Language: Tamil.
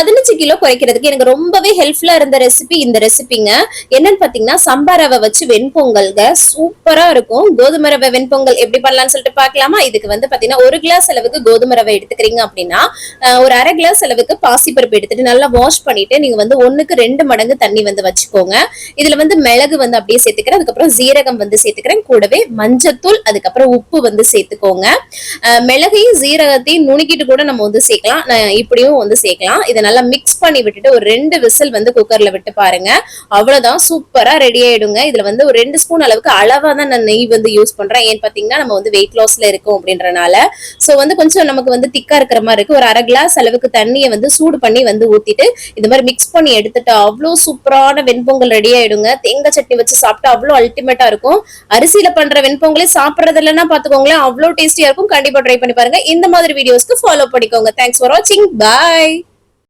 பதினஞ்சு கிலோ குறைக்கிறதுக்கு எனக்கு ரொம்பவே ஹெல்ப்ஃபுல்லா இருந்த ரெசிபி இந்த ரெசிபிங்க என்னன்னு பாத்தீங்கன்னா சம்பா ரவை வச்சு வெண்பொங்கல்ங்க. சூப்பரா இருக்கும். கோதுமை ரவை வெண்பொங்கல் எப்படி பண்ணலாம்னு சொல்லிட்டு பார்க்கலாமா இதுக்கு வந்து பாத்தீங்கன்னா ஒரு கிளாஸ் அளவுக்கு கோதுமை ரவை எடுத்துக்கிறீங்க அப்படின்னா ஒரு அரை கிளாஸ் அளவுக்கு பாசிப்பருப்பு எடுத்துட்டு நல்லா வாஷ் பண்ணிட்டு நீங்க வந்து ஒண்ணுக்கு ரெண்டு மடங்கு தண்ணி வந்து வச்சுக்கோங்க. இதுல வந்து மிளகு வந்து அப்படியே சேர்த்துக்கிறேன். அதுக்கப்புறம் ஜீரகம் வந்து சேர்த்துக்கிறேன். கூடவே மஞ்சத்தூள் அதுக்கப்புறம் உப்பு வந்து சேர்த்துக்கோங்க. மிளகையும் ஜீரகத்தையும் நுணுக்கிட்டு கூட நம்ம வந்து சேர்க்கலாம். நான் இப்படியும் வந்து சேர்க்கலாம். இதை நல்லா மிக்ஸ் பண்ணி விட்டுட்டு ஒரு ரெண்டு விசில் வந்து குக்கர்ல விட்டு பாருங்க. அவ்வளவுதான் சூப்பரா ரெடி ஆயிடுங்க. இதுல வந்து ஒரு ரெண்டு ஸ்பூன் அளவுக்கு அளவா தான் நான் நெய் வந்து யூஸ் பண்றேன். ஏன்னு பாத்தீங்கன்னா நம்ம வந்து வெயிட் லாஸ்ல இருக்கும் அப்படின்றனால. சோ வந்து கொஞ்சம் நமக்கு வந்து திக்கா இருக்கிற மாதிரி இருக்கு. ஒரு அரை கிளாஸ் அளவுக்கு தண்ணியை வந்து சூடு பண்ணி வந்து ஊத்திட்டு இந்த மாதிரி மிக்ஸ் பண்ணி எடுத்துட்டு அவ்வளோ சூப்பரான வெண்பொங்கல் ரெடி ஆயிடுங்க. தேங்காய் சட்னி வச்சு சாப்பிட்டா அவ்வளோ அல்டிமேட்டா இருக்கும். அரிசியில பண்ற வெண்பொங்கலே சாப்பிடுறது இல்லைன்னா பாத்துக்கோங்களேன் அவ்வளோ டேஸ்டியா இருக்கும். கண்டிப்பா ட்ரை பண்ணி பாருங்க. இந்த மாதிரி வீடியோஸ்க்கு ஃபாலோ பண்ணிக்கோங்க. தேங்க்ஸ் ஃபார் வாட்சிங் பாய்